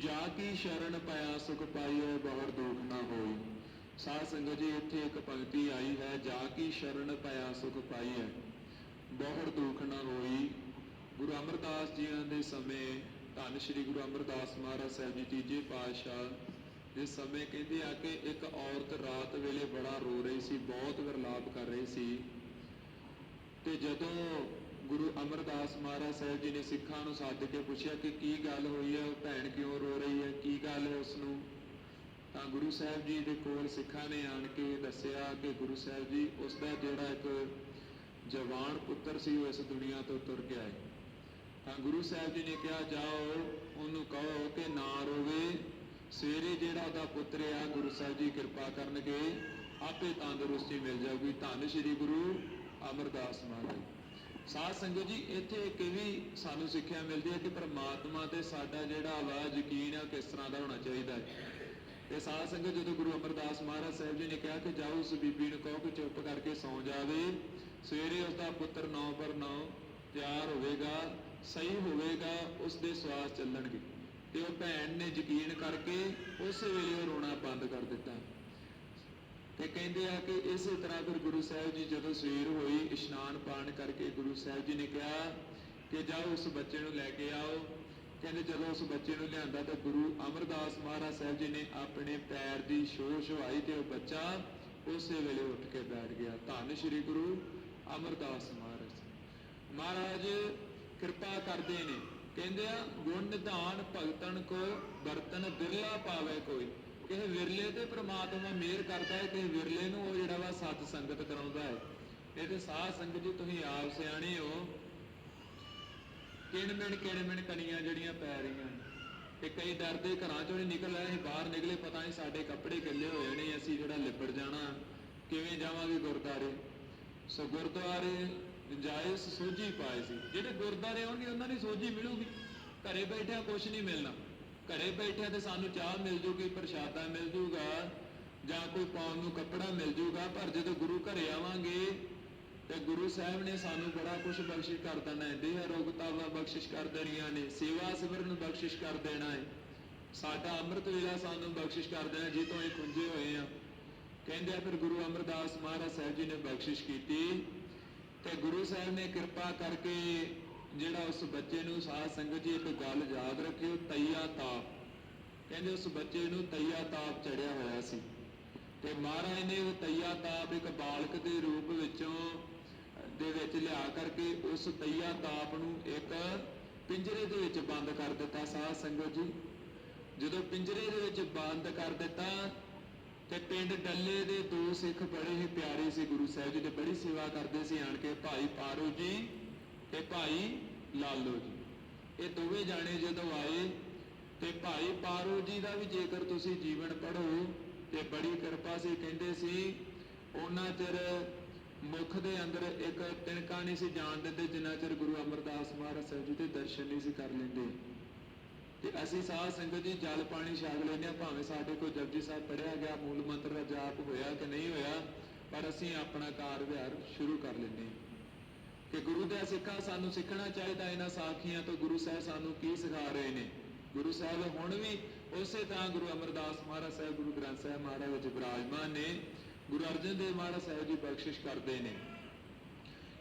ਜਾ ਕੀ ਸ਼ਰਨ ਪਾਇਆ, ਸੁਖ ਪਾਈਏ ਬਹੁਤ ਦੁਖ ਨਾ ਹੋਈ। ਸਾਧ ਸੰਗਤ ਜੀ, ਇੱਥੇ ਇੱਕ ਪੰਕਤੀ ਆਈ ਹੈ, ਜਾ ਕੀ ਸ਼ਰਨ ਪਾਇਆ, ਸੁਖ ਪਾਈਏ ਬਹੁਤ ਦੁਖ ਨਾ ਹੋਈ। ਗੁਰੂ ਅਮਰਦਾਸ ਜੀਆਂ ਦੇ ਸਮੇਂ, ਧੰਨ ਸ਼੍ਰੀ ਗੁਰੂ ਅਮਰਦਾਸ ਮਹਾਰਾਜ ਸਾਹਿਬ ਜੀ, ਤੀਜੇ ਪਾਤਸ਼ਾਹ ਦੇ ਸਮੇਂ ਕਹਿੰਦੇ ਆ ਕਿ ਇੱਕ ਔਰਤ ਰਾਤ ਵੇਲੇ ਬੜਾ ਰੋ ਰਹੀ ਸੀ, ਬਹੁਤ ਵਿਰਲਾਪ ਕਰ ਰਹੀ ਸੀ। ਤੇ ਜਦੋਂ ਗੁਰੂ ਅਮਰਦਾਸ ਮਹਾਰਾਜ ਸਾਹਿਬ ਜੀ ਨੇ ਸਿੱਖਾਂ ਨੂੰ ਸੱਦ ਕੇ ਪੁੱਛਿਆ ਕਿ ਕੀ ਗੱਲ ਹੋਈ ਹੈ ਉਹ ਭੈਣ ਕਿਉਂ ਰੋ ਰਹੀ ਹੈ ਕੀ ਗੱਲ ਹੈ ਉਸ ਨੂੰ ਤਾਂ ਗੁਰੂ ਸਾਹਿਬ ਜੀ ਦੇ ਕੋਲ ਸਿੱਖਾਂ ਨੇ ਆਣ ਕੇ ਦੱਸਿਆ ਕਿ ਗੁਰੂ ਸਾਹਿਬ ਜੀ ਉਸ ਦਾ ਜਿਹੜਾ ਇੱਕ ਜਵਾਨ ਪੁੱਤਰ ਸੀ, ਉਹ ਇਸ ਦੁਨੀਆ ਤੋਂ ਤੁਰ ਗਿਆ ਹੈ। ਤਾਂ ਗੁਰੂ ਸਾਹਿਬ ਜੀ ਨੇ ਕਿਹਾ, ਜਾਓ, ਉਹਨੂੰ ਕਹੋ ਕਿ ਨਾ ਰੋਵੇ। ਸਵੇਰੇ ਜਿਹੜਾ ਉਹਦਾ ਪੁੱਤਰ ਆ, ਗੁਰੂ ਸਾਹਿਬ ਜੀ ਕਿਰਪਾ ਕਰਨਗੇ, ਆਪੇ ਤੰਦਰੁਸਤੀ ਮਿਲ ਜਾਊਗੀ। ਧੰਨ ਸ਼੍ਰੀ ਗੁਰੂ ਅਮਰਦਾਸ ਮਹਾਰਾਜ। ਸਾਧ ਸੰਗਤ ਜੀ, ਇੱਥੇ ਇੱਕ ਵੀ ਸਾਨੂੰ ਸਿੱਖਿਆ ਮਿਲਦੀ ਹੈ ਕਿ ਪ੍ਰਮਾਤਮਾ ਤੇ ਸਾਡਾ ਜਿਹੜਾ ਵਾ ਯਕੀਨ ਹੈ ਕਿਸ ਤਰ੍ਹਾਂ ਦਾ ਹੋਣਾ ਚਾਹੀਦਾ ਹੈ। ਤੇ ਸਾਧ ਸੰਗਤ ਜਦੋਂ ਗੁਰੂ ਅਮਰਦਾਸ ਮਹਾਰਾਜ ਸਾਹਿਬ ਜੀ ਨੇ ਕਿਹਾ ਕਿ ਜਾਓ ਉਸ ਬੀਬੀ ਨੂੰ ਕਹੋ ਕਿ ਚੁੱਪ ਕਰਕੇ ਸੌਂ ਜਾਵੇ, ਸਵੇਰੇ ਉਸ ਦਾ ਪੁੱਤਰ ਨੌ ਪਰ ਨੌ ਤਿਆਰ ਹੋਵੇਗਾ, ਸਹੀ ਹੋਵੇਗਾ ਉਸ ਦੇ ਸਵਾਸ ਚੱਲਣਗੇ। ਤੇ ਉਹ ਭੈਣ ਨੇ ਯਕੀਨ ਕਰਕੇ ਉਸ ਵੇਲੇ ਉਹ ਰੋਣਾ ਬੰਦ ਕਰ ਦਿੱਤਾ। ਤੇ ਕਹਿੰਦੇ ਆ ਕਿ ਇਸੇ ਤਰ੍ਹਾਂ ਫਿਰ ਗੁਰੂ ਸਾਹਿਬ ਜੀ ਜਦੋਂ ਸਵੇਰ ਹੋਈ, ਇਸ਼ਨਾਨ ਪਾਣ ਕਰਕੇ ਗੁਰੂ ਸਾਹਿਬ ਜੀ ਨੇ ਕਿਹਾ ਕਿ ਜਾਓ ਉਸ ਬੱਚੇ ਨੂੰ ਲੈ ਕੇ ਆਓ। ਕਹਿੰਦੇ ਜਦੋਂ ਉਸ ਬੱਚੇ ਨੂੰ ਲਿਆਂਦਾ ਤਾਂ ਗੁਰੂ ਅਮਰਦਾਸ ਮਹਾਰਾਜ ਸਾਹਿਬ ਜੀ ਨੇ ਆਪਣੇ ਪੈਰ ਦੀ ਛੋਹ ਛੁਆਈ ਤੇ ਉਹ ਬੱਚਾ ਉਸੇ ਵੇਲੇ ਉੱਠ ਕੇ ਬੈਠ ਗਿਆ। ਧੰਨ ਸ਼੍ਰੀ ਗੁਰੂ ਅਮਰਦਾਸ ਮਹਾਰਾਜ। ਮਹਾਰਾਜ ਕਿਰਪਾ ਕਰਦੇ ਨੇ। ਕਹਿੰਦੇ ਆ, ਗੁਣ ਨਿਧਾਨ ਭਗਤਨ ਕੋ ਬਰਤਨ ਬਿਰਲਾ ਪਾਵੇ ਕੋਈ। ਕਿਸੇ ਵਿਰਲੇ ਤੇ ਪ੍ਰਮਾਤਮਾ ਮਿਹਰ ਕਰਦਾ ਹੈ ਕਿਸੇ ਵਿਰਲੇ ਨੂੰ ਉਹ ਜਿਹੜਾ ਵਾ ਸਤ ਸੰਗਤ ਕਰਾਉਂਦਾ ਹੈ। ਇਹ ਤੇ ਸਾਧ ਸੰਗਤ ਜੀ, ਤੁਸੀਂ ਆਪ ਸਿਆਣੇ ਹੋ। ਕਿਣ ਮਿਣ ਕਿਣ ਮਿਣ ਕਣੀਆਂ ਜਿਹੜੀਆਂ ਪੈ ਰਹੀਆਂ ਤੇ ਕਈ ਡਰਦੇ ਘਰਾਂ ਚੋਂ ਨਹੀਂ ਨਿਕਲ ਆਏ ਬਾਹਰ ਨਿਕਲੇ, ਪਤਾ ਨਹੀਂ ਸਾਡੇ ਕੱਪੜੇ ਗਿੱਲੇ ਹੋਏ ਨੇ, ਅਸੀਂ ਜਿਹੜਾ ਲਿਬੜ ਜਾਣਾ, ਕਿਵੇਂ ਜਾਵਾਂਗੇ ਗੁਰਦਾਰੇ ਸੋ ਗੁਰਦੁਆਰੇ ਜਾਇਜ਼ ਸੋਝੀ ਪਾਏ ਸੀ। ਜਿਹੜੇ ਗੁਰਦਾਰੇ ਆਉਣਗੇ, ਉਹਨਾਂ ਦੀ ਸੋਝੀ ਮਿਲੂਗੀ। ਘਰੇ ਬੈਠਿਆਂ ਕੁਝ ਨਹੀਂ ਮਿਲਣਾ। ਘਰੇ ਬੈਠਿਆਂ ਤੇ ਸਾਨੂੰ ਚਾਹ ਮਿਲ ਜੂਗੀ, ਪ੍ਰਸ਼ਾਦਾ ਮਿਲ ਜੂਗਾ, ਜਾਂ ਕੋਈ ਪਾਉਣ ਨੂੰ ਕੱਪੜਾ ਮਿਲ ਜੂਗਾ, ਪਰ ਜਦੋਂ ਗੁਰੂ ਘਰੇ ਆਵਾਂਗੇ ਤੇ ਗੁਰੂ ਸਾਹਿਬ ਨੇ ਸਾਨੂੰ ਬੜਾ ਕੁਝ ਬਖਸ਼ਿਸ਼ ਕਰ ਦੇਣਾ ਹੈ। ਦੇਹ ਰੋਗਤਾਵਾ ਬਖਸ਼ਿਸ਼ ਕਰ ਦੇਣੀਆਂ ਨੇ, ਸੇਵਾ ਸਿਮਰਨ ਬਖਸ਼ਿਸ਼ ਕਰ ਦੇਣਾ ਹੈ। ਸਾਡਾ ਅੰਮ੍ਰਿਤ ਵੇਲਾ ਸਾਨੂੰ ਬਖਸ਼ਿਸ਼ ਕਰ ਦੇਣਾ ਜਿੱਤੋਂ ਇਹ ਖੁੰਝੇ ਹੋਏ ਆ। ਕਹਿੰਦੇ ਆ ਫਿਰ ਗੁਰੂ ਅਮਰਦਾਸ ਮਹਾਰਾਜ ਸਾਹਿਬ ਜੀ ਨੇ ਬਖਸ਼ਿਸ਼ ਕੀਤੀ ਤੇ ਗੁਰੂ ਸਾਹਿਬ ਨੇ ਕਿਰਪਾ ਕਰਕੇ ਜਿਹੜਾ ਉਸ ਬੱਚੇ ਨੂੰ ਸਾਧ ਸੰਗਤ ਜੀ ਇੱਕ ਗੱਲ ਯਾਦ ਰੱਖਿਓ, ਤਈਆ ਤਾਪ। ਕਹਿੰਦੇ ਉਸ ਬੱਚੇ ਨੂੰ ਤਈਆ ਤਾਪ ਚੜਿਆ ਹੋਇਆ ਸੀ। ਤੇ ਮਹਾਰਾਜ ਨੇ ਉਹ ਤਈਆ ਤਾਪ ਇੱਕ ਬਾਲਕ ਦੇ ਰੂਪ ਵਿੱਚੋਂ, ਦੇ ਵਿੱਚ ਲਿਆ ਕਰਕੇ ਉਸ ਤਈਆ ਤਾਪ ਨੂੰ ਇੱਕ ਪਿੰਜਰੇ ਦੇ ਵਿੱਚ ਬੰਦ ਕਰ ਦਿੱਤਾ ਸਾਧ ਸੰਗਤ ਜੀ। ਜਦੋਂ ਪਿੰਜਰੇ ਦੇ ਵਿੱਚ ਬੰਦ ਕਰ ਦਿੱਤਾ, ਤੇ ਪਿੰਡ ਡੱਲੇ ਦੇ ਦੋ ਸਿੱਖ ਬੜੇ ਹੀ ਪਿਆਰੇ ਸੀ, ਗੁਰੂ ਸਾਹਿਬ ਜੀ ਦੇ ਬੜੀ ਸੇਵਾ ਕਰਦੇ ਸੀ। ਆਣ ਕੇ ਭਾਈ ਪਾਰੋ ਜੀ ਤੇ ਭਾਈ ਲਾਲੋ ਜੀ। ਇਹ ਦੋਵੇਂ ਜਾਣੇ ਜਦੋਂ ਆਏ ਤੇ ਭਾਈ ਪਾਰੋ ਜੀ ਦਾ ਵੀ ਜੇਕਰ ਤੁਸੀਂ ਜੀਵਨ ਪੜੋ ਤੇ ਬੜੀ ਕਿਰਪਾ ਸੀ, ਕਹਿੰਦੇ ਸੀ, ਉਹਨਾਂ ਚਿਰ ਮੁਖ ਦੇ ਅੰਦਰ ਇੱਕ ਤਿਣਕਾ ਨਹੀਂ ਸੀ ਜਾਣ ਦਿੰਦੇ, ਜਿੰਨਾ ਚਿਰ ਗੁਰੂ ਅਮਰਦਾਸ ਮਹਾਰਾਜ ਸਾਹਿਬ ਜੀ ਦੇ ਦਰਸ਼ਨ ਨਹੀਂ ਸੀ ਕਰ ਲੈਂਦੇ। ਤੇ ਅਸੀਂ ਸਾਧ ਸੰਗਤ ਜੀ ਜਲ ਪਾਣੀ ਛਕ ਲੈਂਦੇ ਹਾਂ, ਭਾਵੇਂ ਸਾਡੇ ਕੋਲ ਜਪਜੀ ਸਾਹਿਬ ਪੜਿਆ ਗਿਆ, ਮੂਲ ਮੰਤਰ ਦਾ ਜਾਪ ਹੋਇਆ ਕਿ ਨਹੀਂ ਹੋਇਆ, ਪਰ ਅਸੀਂ ਆਪਣਾ ਕਾਰ ਵਿਹਾਰ ਸ਼ੁਰੂ ਕਰ ਲੈਂਦੇ ਹਾਂ। ਕਿ ਗੁਰੂ ਦੇ ਸਿੱਖਾਂ ਸਾਨੂੰ ਸਿੱਖਣਾ ਚਾਹੀਦਾ, ਇਹਨਾਂ ਸਾਖੀਆਂ ਤੋਂ ਗੁਰੂ ਸਾਹਿਬ ਸਾਨੂੰ ਕੀ ਸਿਖਾ ਰਹੇ ਨੇ? ਗੁਰੂ ਸਾਹਿਬ ਹੁਣ ਵੀ ਉਸੇ ਤਰ੍ਹਾਂ ਗੁਰੂ ਅਮਰਦਾਸ ਮਹਾਰਾਜ ਸਾਹਿਬ, ਗੁਰੂ ਗ੍ਰੰਥ ਸਾਹਿਬ ਮਹਾਰਾਜ ਵਿੱਚ ਬਿਰਾਜਮਾਨ ਨੇ। ਗੁਰੂ ਅਰਜਨ ਦੇਵ ਮਹਾਰਾਜ ਸਾਹਿਬ ਜੀ ਬਖਸ਼ਿਸ਼ ਕਰਦੇ ਨੇ।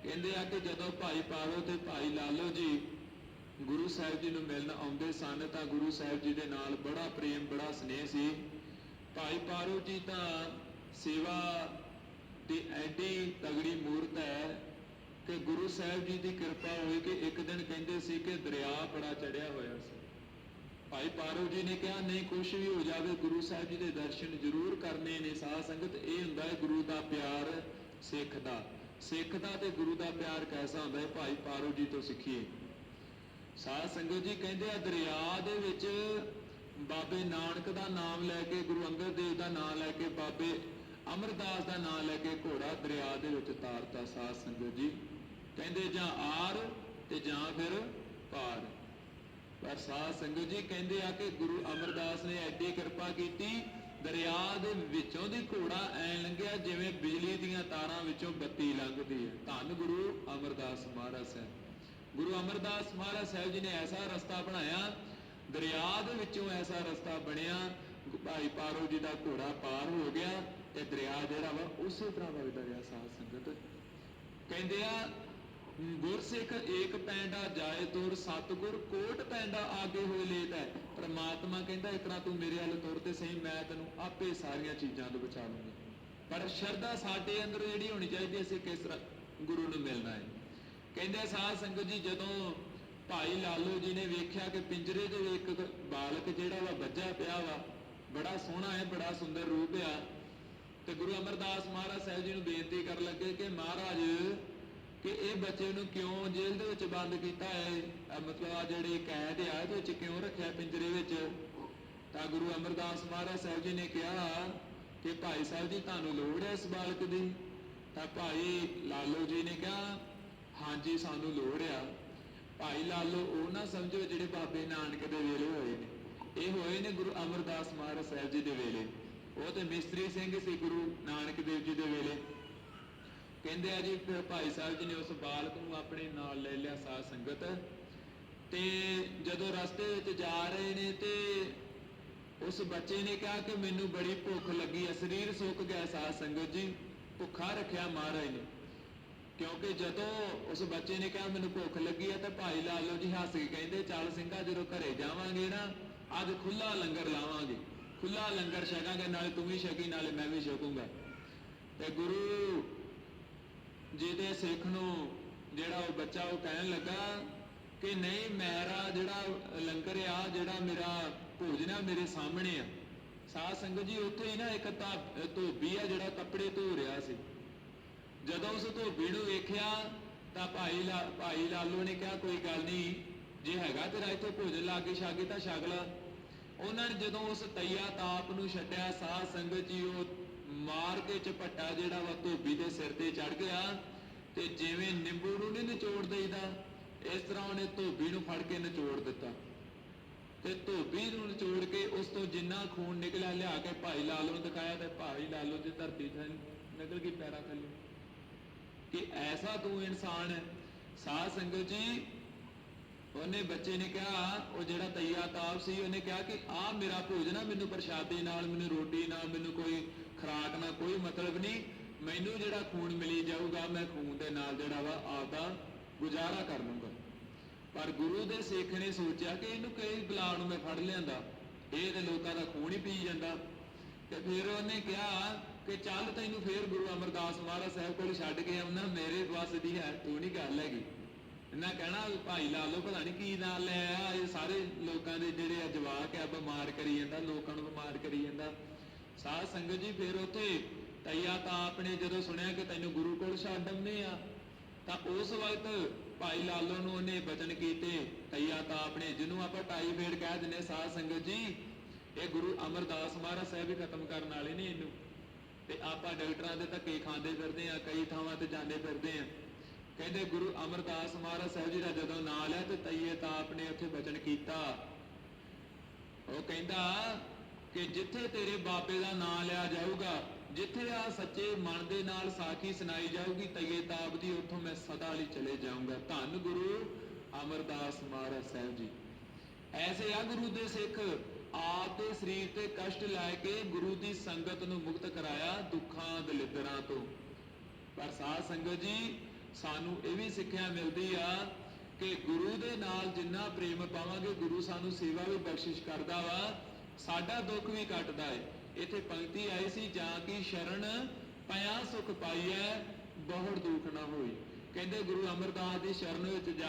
ਕਹਿੰਦੇ ਆ ਕਿ ਜਦੋਂ ਭਾਈ ਪਾਰੋ ਤੇ ਭਾਈ ਲਾਲੋ ਜੀ ਗੁਰੂ ਸਾਹਿਬ ਜੀ ਨੂੰ ਮਿਲਣ ਆਉਂਦੇ ਸਨ, ਤਾਂ ਗੁਰੂ ਸਾਹਿਬ ਜੀ ਦੇ ਨਾਲ ਬੜਾ ਪ੍ਰੇਮ, ਬੜਾ ਸਨੇਹ ਸੀ। ਭਾਈ ਪਾਰੋ ਜੀ ਤਾਂ ਸੇਵਾ ਦੀ ਐਡੀ ਤਗੜੀ ਮੂਰਤ ਹੈ ਤੇ ਗੁਰੂ ਸਾਹਿਬ ਜੀ ਦੀ ਕਿਰਪਾ ਹੋਈ ਕਿ ਇੱਕ ਦਿਨ ਕਹਿੰਦੇ ਸੀ ਕਿ ਦਰਿਆ ਬੜਾ ਚੜਿਆ ਹੋਇਆ ਸੀ। ਭਾਈ ਪਾਰੋ ਜੀ ਨੇ ਕਿਹਾ, ਨਹੀਂ, ਕੁਛ ਵੀ ਹੋ ਜਾਵੇ, ਗੁਰੂ ਸਾਹਿਬ ਜੀ ਦੇ ਦਰਸ਼ਨ ਜ਼ਰੂਰ ਕਰਨੇ ਨੇ ਸਾਧ ਸੰਗਤ। ਇਹ ਹੁੰਦਾ ਹੈ ਗੁਰੂ ਦਾ ਪਿਆਰ ਸਿੱਖ ਦਾ ਸਿੱਖ ਦਾ ਤੇ ਗੁਰੂ ਦਾ ਪਿਆਰ ਕੈਸਾ ਹੁੰਦਾ ਹੈ? ਭਾਈ ਪਾਰੋ ਜੀ ਤੋਂ ਸਿੱਖੀਏ। ਸਾਧ ਸੰਗਤ ਜੀ ਕਹਿੰਦੇ ਆ, ਦਰਿਆ ਦੇ ਵਿੱਚ ਬਾਬੇ ਨਾਨਕ ਦਾ ਨਾਮ ਲੈ ਕੇ, ਗੁਰੂ ਅੰਗਦ ਦੇਵ ਦਾ ਨਾਮ ਲੈ ਕੇ, ਬਾਬੇ ਅਮਰਦਾਸ ਦਾ ਨਾਮ ਲੈ ਕੇ ਘੋੜਾ ਦਰਿਆ ਦੇ ਵਿੱਚ ਤਾਰਤਾ ਸਾਧ ਸੰਗਤ ਜੀ। ਕਹਿੰਦੇ ਜਾਂ ਆਰ ਤੇ ਜਾਂ ਫਿਰ ਪਾਰ। ਪਰ ਸਾਧ ਸੰਗਤ ਜੀ ਕਹਿੰਦੇ ਆ ਕਿ ਗੁਰੂ ਅਮਰਦਾਸ ਨੇ ਐਡੀ ਕਿਰਪਾ ਕੀਤੀ, ਦਰਿਆ ਦੇ ਵਿੱਚੋਂ ਦੀ ਘੋੜਾ ਐ ਲੰਘਿਆ, ਜਿਵੇਂ ਬਿਜਲੀ ਦੀਆਂ ਤਾਰਾਂ ਵਿੱਚੋਂ ਬੱਤੀ ਲੰਘਦੀ ਹੈ। ਧੰਨ ਗੁਰੂ ਅਮਰਦਾਸ ਮਹਾਰਾਜ ਸਾਹਿਬ। ਗੁਰੂ ਅਮਰਦਾਸ ਮਹਾਰਾਜ ਸਾਹਿਬ ਜੀ ਨੇ ਐਸਾ ਰਸਤਾ ਬਣਾਇਆ, ਦਰਿਆ ਦੇ ਵਿੱਚੋਂ ਐਸਾ ਰਸਤਾ ਬਣਿਆ, ਭਾਈ ਪਾਰੋ ਜੀ ਦਾ ਘੋੜਾ ਪਾਰ ਹੋ ਗਿਆ, ਤੇ ਦਰਿਆ ਜਿਹੜਾ ਵਾ ਉਸੇ ਤਰ੍ਹਾਂ ਵਗਦਾ ਰਿਹਾ ਸਾਧ ਸੰਗਤ। ਕਹਿੰਦੇ ਆ ਗੁਰਸਿੱਖ ਏਕ ਪੈਂਡਾ ਜਾਏ ਤੁਰ, ਸਤਗੁਰ ਕੋਟ ਪੈਂਡਾ ਆਗੇ ਹੋਏ ਲੇਤ ਪ੍ਰਮਾਤਮਾ ਕਹਿੰਦਾ ਇਤਨਾ ਤੂੰ ਮੇਰੇ ਵੱਲ ਤੁਰ ਤੇ ਸਹੀ, ਮੈਂ ਤੈਨੂੰ ਆਪੇ ਸਾਰੀਆਂ ਚੀਜ਼ਾਂ ਤੋਂ ਬਚਾ ਲੂੰਗਾ। ਪਰ ਸ਼ਰਧਾ ਸਾਡੇ ਅੰਦਰ ਜਿਹੜੀ ਹੋਣੀ ਚਾਹੀਦੀ ਅਸੀਂ ਕਿਸ ਤਰ੍ਹਾਂ ਗੁਰੂ ਨੂੰ ਮਿਲਣਾ ਹੈ। ਕਹਿੰਦੇ ਸਾਧ ਸੰਗਤ ਜੀ, ਜਦੋਂ ਭਾਈ ਲਾਲੋ ਜੀ ਨੇ ਵੇਖਿਆ ਕਿ ਪਿੰਜਰੇ ਦੇ ਇੱਕ ਬਾਲਕ ਜਿਹੜਾ ਵਾ ਵੱਜਾ ਪਿਆ ਵਾ, ਬੜਾ ਸੋਹਣਾ ਹੈ, ਬੜਾ ਸੁੰਦਰ ਰੂਪ ਆ, ਤੇ ਗੁਰੂ ਅਮਰਦਾਸ ਮਹਾਰਾਜ ਸਾਹਿਬ ਜੀ ਨੂੰ ਬੇਨਤੀ ਕਰਨ ਲੱਗੇ ਕਿ ਮਹਾਰਾਜ ਕਿ ਇਹ ਬੱਚੇ ਨੂੰ ਕਿਉਂ ਜੇਲ੍ਹ ਦੇ ਵਿੱਚ ਬੰਦ ਕੀਤਾ ਹੈ? ਮਤਲਬ ਆ ਜਿਹੜੇ ਕੈਦ ਆ, ਇਹਦੇ ਵਿੱਚ ਕਿਉਂ ਰੱਖਿਆ ਪਿੰਜਰੇ ਵਿੱਚ? ਤਾਂ ਗੁਰੂ ਅਮਰਦਾਸ ਮਹਾਰਾਜ ਸਾਹਿਬ ਜੀ ਨੇ ਕਿਹਾ ਕਿ ਭਾਈ ਸਾਹਿਬ ਜੀ, ਤੁਹਾਨੂੰ ਲੋੜ ਹੈ ਇਸ ਬਾਲਕ ਦੀ? ਤਾਂ ਭਾਈ ਲਾਲੋ ਜੀ ਨੇ ਕਿਹਾ, ਹਾਂਜੀ, ਸਾਨੂੰ ਲੋੜ ਆ। ਭਾਈ ਲਾਲੋ, ਉਹ ਨਾ ਸਮਝੋ ਜਿਹੜੇ ਬਾਬੇ ਨਾਨਕ ਦੇ ਵੇਲੇ ਹੋਏ ਨੇ। ਇਹ ਹੋਏ ਨੇ ਗੁਰੂ ਅਮਰਦਾਸ ਮਹਾਰਾਜ ਸਾਹਿਬ ਜੀ ਦੇ ਵੇਲੇ। ਉਹ ਤੇ ਮਿਸਤਰੀ ਸਿੰਘ ਸੀ ਗੁਰੂ ਨਾਨਕ ਦੇਵ ਜੀ ਦੇ ਵੇਲੇ। ਕਹਿੰਦੇ ਆ ਜੀ ਫਿਰ ਭਾਈ ਸਾਹਿਬ ਜੀ ਨੇ ਉਸ ਬਾਲਕ ਨੂੰ ਆਪਣੇ ਨਾਲ ਲੈ ਲਿਆ ਸਾਧ ਸੰਗਤ। ਤੇ ਜਦੋਂ ਰਸਤੇ ਵਿੱਚ ਜਾ ਰਹੇ ਨੇ ਤੇ ਉਸ ਬੱਚੇ ਨੇ ਕਿਹਾ ਕਿ ਮੈਨੂੰ ਬੜੀ ਭੁੱਖ ਲੱਗੀ ਹੈ ਸਰੀਰ ਸੁੱਕ ਗਿਆ ਸਾਧ ਸੰਗਤ ਜੀ, ਭੁੱਖਾ ਰੱਖਿਆ ਮਹਾਰਾਜ ਨੇ। ਕਿਉਂਕਿ ਜਦੋਂ ਉਸ ਬੱਚੇ ਨੇ ਕਿਹਾ ਮੈਨੂੰ ਭੁੱਖ ਲੱਗੀ ਹੈ ਤਾਂ ਭਾਈ ਲਾਲੋ ਜੀ ਹੱਸ ਕੇ ਕਹਿੰਦੇ, ਚੱਲ ਸਿੰਘਾ, ਜਦੋਂ ਘਰੇ ਜਾਵਾਂਗੇ ਨਾ, ਅੱਜ ਖੁੱਲਾ ਲੰਗਰ ਲਾਵਾਂਗੇ। ਖੁੱਲਾ ਲੰਗਰ ਛਕਾਂਗੇ, ਨਾਲੇ ਤੂੰ ਵੀ ਛਕੀ, ਨਾਲੇ ਮੈਂ ਵੀ ਛਕੂੰਗਾ। ਤੇ ਗੁਰੂ ਜਿਹਦੇ ਸਿੱਖ ਨੂੰ ਜਿਹੜਾ ਉਹ ਬੱਚਾ ਉਹ ਕਹਿਣ ਲੱਗਾ ਕਿ ਨਹੀਂ, ਮੇਰਾ ਜਿਹੜਾ ਲੰਗਰ ਆ, ਜਿਹੜਾ ਮੇਰਾ ਭੋਜਨ ਆ ਮੇਰੇ ਸਾਹਮਣੇ ਆ। ਸਾਧ ਸੰਗਤ ਜੀ, ਉੱਥੇ ਹੀ ਨਾ ਇੱਕ ਤਾਂ ਧੋਬੀ ਆ ਜਿਹੜਾ ਕੱਪੜੇ ਧੋ ਰਿਹਾ ਸੀ। ਜਦੋਂ ਉਸ ਧੋਬੀ ਨੂੰ ਵੇਖਿਆ, ਤਾਂ ਭਾਈ ਲਾ, ਭਾਈ ਲਾਲੂ ਨੇ ਕਿਹਾ, ਕੋਈ ਗੱਲ ਨਹੀਂ, ਜੇ ਹੈਗਾ ਤੇਰਾ ਇੱਥੇ ਭੋਜਨ ਲਾ ਕੇ ਛਾਗੇ ਤਾਂ ਛਕ ਲਾ। ਉਹਨਾਂ ਨੇ ਜਦੋਂ ਉਸ ਤਈਆ ਤਾਪ ਨੂੰ ਛੱਡਿਆ, ਸਾਧ ਸੰਗਤ ਜੀ, ਉਹ ਮਾਰ ਕੇ ਝਪੱਟਾ ਜਿਹੜਾ ਵਾ ਧੋਬੀ ਦੇ ਸਿਰ ਤੇ ਚੜ ਗਿਆ ਤੇ ਜਿਵੇਂ ਨਿੰਬੂ ਨੂੰ ਨਹੀਂ ਨਿਚੋੜ ਦੇਈਦਾ, ਇਸ ਤਰ੍ਹਾਂ ਉਹਨੇ ਧੋਬੀ ਨੂੰ ਫੜ ਕੇ ਨਿਚੋੜ ਦਿੱਤਾ। ਤੇ ਧੋਬੀ ਨੂੰ ਨਿਚੋੜ ਕੇ ਉਸ ਤੋਂ ਜਿੰਨਾ ਖੂਨ ਨਿਕਲਿਆ, ਲਿਆ ਕੇ ਭਾਈ ਲਾਲੋ ਨੂੰ ਦਿਖਾਇਆ ਤੇ ਭਾਈ ਲਾਲੋ ਦੀ ਧਰਤੀ ਥੱਲੇ ਨਿਕਲ ਗਈ ਪੈਰਾਂ ਥੱਲੇ। ਕਿ ਐਸਾ ਤੂੰ ਇਨਸਾਨ ਹੈ। ਸਾਧ ਸੰਗਤ ਜੀ, ਉਹਨੇ ਬੱਚੇ ਨੇ ਕਿਹਾ, ਉਹ ਜਿਹੜਾ ਤਈਆ ਤਾਪ ਸੀ, ਉਹਨੇ ਕਿਹਾ ਕਿ ਆ ਮੇਰਾ ਭੋਜਨ ਆ, ਮੈਨੂੰ ਪ੍ਰਸ਼ਾਦੇ ਨਾਲ, ਮੈਨੂੰ ਰੋਟੀ ਨਾਲ, ਮੈਨੂੰ ਕੋਈ ਖਰਾਕ ਨਾਲ ਕੋਈ ਮਤਲਬ ਨਹੀਂ। ਮੈਨੂੰ ਜਿਹੜਾ ਖੂਨ ਮਿਲੀ ਜਾਊਗਾ, ਮੈਂ ਖੂਨ ਦੇ ਨਾਲ ਜਿਹੜਾ ਵਾ ਆਪਦਾ ਗੁਜ਼ਾਰਾ ਕਰ ਲੂੰਗਾ ਪਰ ਗੁਰੂ ਦੇ ਸਿੱਖ ਨੇ ਸੋਚਿਆ ਕਿ ਇਹਨੂੰ ਕਈ ਬਲਾ ਨੂੰ ਮੈਂ ਫੜ ਲਿਆਂਦਾ। ਇਹ ਤੇ ਲੋਕਾਂ ਦਾ ਖੂਨ ਹੀ ਪੀ ਜਾਂਦਾ। ਤੇ ਫਿਰ ਉਹਨੇ ਕਿਹਾ ਕਿ ਚੱਲ ਤੈਨੂੰ ਫੇਰ ਗੁਰੂ ਅਮਰਦਾਸ ਮਹਾਰਾਜ ਸਾਹਿਬ ਕੋਲ ਛੱਡ ਕੇ ਆਉਣਾ ਮੇਰੇ ਵੱਸ ਦੀ ਹੈ, ਤੂੰ ਨਹੀਂ ਗੱਲ ਹੈਗੀ। ਇਹਨਾਂ ਕਹਿਣਾ, ਭਾਈ ਲਾ ਲਓ, ਪਤਾ ਨਹੀਂ ਕੀ ਨਾਲ ਲੈ ਆ ਇਹ ਸਾਰੇ ਲੋਕਾਂ ਦੇ ਜਿਹੜੇ ਆ ਜਵਾਕ ਆ, ਬਿਮਾਰ ਕਰੀ ਜਾਂਦਾ, ਲੋਕਾਂ ਨੂੰ ਬਿਮਾਰ ਕਰੀ ਜਾਂਦਾ। ਸਾਧ ਸੰਗਤ ਜੀ, ਫਿਰ ਉੱਥੇ ਤਈਆ ਤਾਂ ਆਪਣੇ ਜਦੋਂ ਸੁਣਿਆ ਕਿ ਤੈਨੂੰ ਗੁਰੂ ਕੋਲ ਛੱਡ ਆਉਂਦੇ ਆ, ਤਾਂ ਉਸ ਵਕਤ ਭਾਈ ਲਾਲੋ ਨੂੰ ਉਹਨੇ ਬਚਨ ਕੀਤੇ, ਤਈਆ ਤਾਂ ਆਪਣੇ ਜਿਹਨੂੰ ਆਪਾਂ ਟਾਈਫਾਇਡ ਕਹਿ ਦਿੰਦੇ ਸਾਧ ਸੰਗਤ ਜੀ, ਇਹ ਗੁਰੂ ਅਮਰਦਾਸ ਮਹਾਰਾਜ ਸਾਹਿਬ ਹੀ ਖਤਮ ਕਰਨ ਵਾਲੇ ਨੇ ਇਹਨੂੰ। ਤੇ ਆਪਾਂ ਡਾਕਟਰਾਂ ਦੇ ਧੱਕੇ ਖਾਂਦੇ ਫਿਰਦੇ ਆ, ਕਈ ਥਾਵਾਂ ਤੇ ਜਾਂਦੇ ਫਿਰਦੇ ਆ। ਕਹਿੰਦੇ ਗੁਰੂ ਅਮਰਦਾਸ ਮਹਾਰਾਜ ਸਾਹਿਬ ਜੀ ਦਾ ਜਦੋਂ ਨਾਲ ਲਿਆ ਤੇ ਤਈਏ ਤਾਂ ਆਪਣੇ ਉੱਥੇ ਬਚਨ ਕੀਤਾ। ਉਹ ਕਹਿੰਦਾ ਕਿ ਜਿੱਥੇ ਤੇਰੇ ਬਾਬੇ ਦਾ ਨਾਂ ਲਿਆ ਜਾਊਗਾ, ਜਿੱਥੇ ਆ ਸੱਚੇ ਮਨ ਦੇ ਨਾਲ ਸਾਖੀ ਸੁਣਾਈ ਜਾਊਗੀ, ਤਈਏ ਤਾਬ ਦੀ ਉੱਥੋਂ ਮੈਂ ਸਦਾ ਲਈ ਚਲੇ ਜਾਊਂਗਾ। ਧੰਨ ਗੁਰੂ ਅਮਰਦਾਸ ਮਹਾਰਾਜ ਸਾਹਿਬ ਜੀ। ਐਸੇ ਆ ਗੁਰੂ ਦੇ ਸਿੱਖ ਆਪ ਦੇ ਸਰੀਰ ਤੇ ਕਸ਼ਟ ਲੈ ਕੇ ਗੁਰੂ ਦੀ ਸੰਗਤ ਨੂੰ ਮੁਕਤ ਕਰਾਇਆ ਦੁੱਖਾਂ ਦਲਿੱਦਰਾਂ ਤੋਂ। ਪਰ ਸਾਧ ਸੰਗਤ ਜੀ, ਸਾਨੂੰ ਇਹ ਵੀ ਸਿੱਖਿਆ ਮਿਲਦੀ ਆ ਕਿ ਗੁਰੂ ਦੇ ਨਾਲ ਜਿੰਨਾ ਪ੍ਰੇਮ ਪਾਵਾਂਗੇ, ਗੁਰੂ ਸਾਨੂੰ ਸੇਵਾ ਵੀ ਬਖਸ਼ਿਸ਼ ਕਰਦਾ ਵਾ। ਸਾਡਾ ਦੁੱਖ ਵੀ ਕੱਟਦਾ ਏ। ਇੱਥੇ ਪੰਕਤੀ ਆਈ ਸੀ, ਜਾਂ ਕੀ ਸ਼ਰਨ ਪਿਆ ਸੁਖ ਪਾਈਐ, ਬਹੁਤ ਦੁੱਖ ਨਾ ਹੋਈ ਕਹਿੰਦੇ ਗੁਰੂ ਅਮਰਦਾਸ ਦੀ ਸ਼ਰਨ ਵਿੱਚ ਜਾ